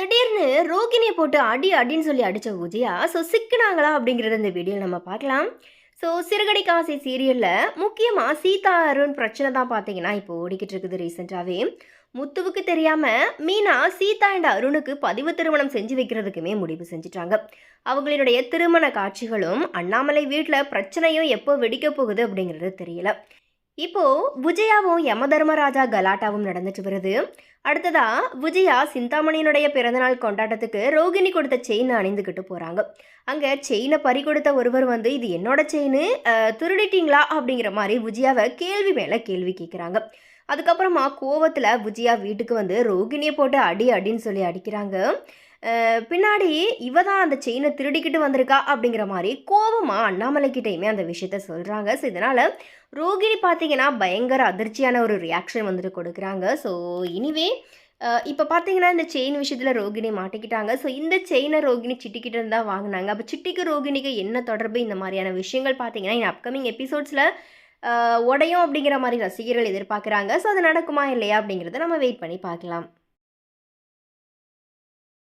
திடீர்னு ரோகிணியை போட்டு அடி அடின்னு சொல்லி அடித்த விஜயா? ஸோ சிக்கினாங்களா அப்படிங்கிறத இந்த வீடியோவில் நம்ம பார்க்கலாம். ஸோ சிறுகடை காசி சீரியலில் முக்கியமாக சீதா அருண் பிரச்சனை தான் பார்த்தீங்கன்னா இப்போ ஓடிக்கிட்டு இருக்குது ரீசெண்டாகவே முத்துவுக்கு தெரியாமல் மீனா சீதா அண்ட் அருணுக்கு பதிவு திருமணம் செஞ்சு வைக்கிறதுக்குமே முடிவு செஞ்சுட்டாங்க. அவங்களுடைய திருமண காட்சிகளும் அண்ணாமலை வீட்டில் பிரச்சனையும் எப்போ வெடிக்க போகுது அப்படிங்கிறது தெரியல. இப்போ விஜயாவும் யம தர்மராஜா கலாட்டாவும் நடந்துட்டு வருது. அடுத்ததா விஜயா சிந்தாமணியினுடைய பிறந்தநாள் கொண்டாட்டத்துக்கு ரோகிணி கொடுத்த செயினை அணிந்துக்கிட்டு போகிறாங்க அங்கே செயினை பறி கொடுத்த ஒருவர் வந்து இது என்னோட செயின் திருடிட்டீங்களா? அப்படிங்கிற மாதிரி விஜயாவை கேள்வி மேலே கேள்வி கேட்குறாங்க அதுக்கப்புறமா கோவத்தில் விஜயா வீட்டுக்கு வந்து ரோகிணியை போட்டு அடி அடின்னு சொல்லி அடிக்கிறாங்க. பின்னாடி இவ தான் அந்த செயினை திருடிக்கிட்டு வந்திருக்கா அப்படிங்கிற மாதிரி கோவமாக அண்ணாமலைக்கிட்டையுமே அந்த விஷயத்த சொல்கிறாங்க ஸோ இதனால் ரோகிணி பார்த்தீங்கன்னா பயங்கர அதிர்ச்சியான ஒரு ரியாக்ஷன் வந்துட்டு கொடுக்குறாங்க. ஸோ இனிவே இப்போ பார்த்தீங்கன்னா இந்த செயின் விஷயத்தில் ரோகிணி மாட்டிக்கிட்டாங்க. ஸோ இந்த செயினை ரோகிணி சிட்டிக்கிட்ட இருந்தால் வாங்கினாங்க. அப்போ சிட்டிக்கு ரோகிணிக்கு என்ன தொடர்பு? இந்த மாதிரியான விஷயங்கள் பார்த்தீங்கன்னா இந்த அப்கமிங் எபிசோட்ஸில் உடையும் அப்படிங்கிற மாதிரி ரசிகர்கள் எதிர்பார்க்குறாங்க. ஸோ அது நடக்குமா இல்லையா அப்படிங்கிறத நம்ம வெயிட் பண்ணி பார்க்கலாம்.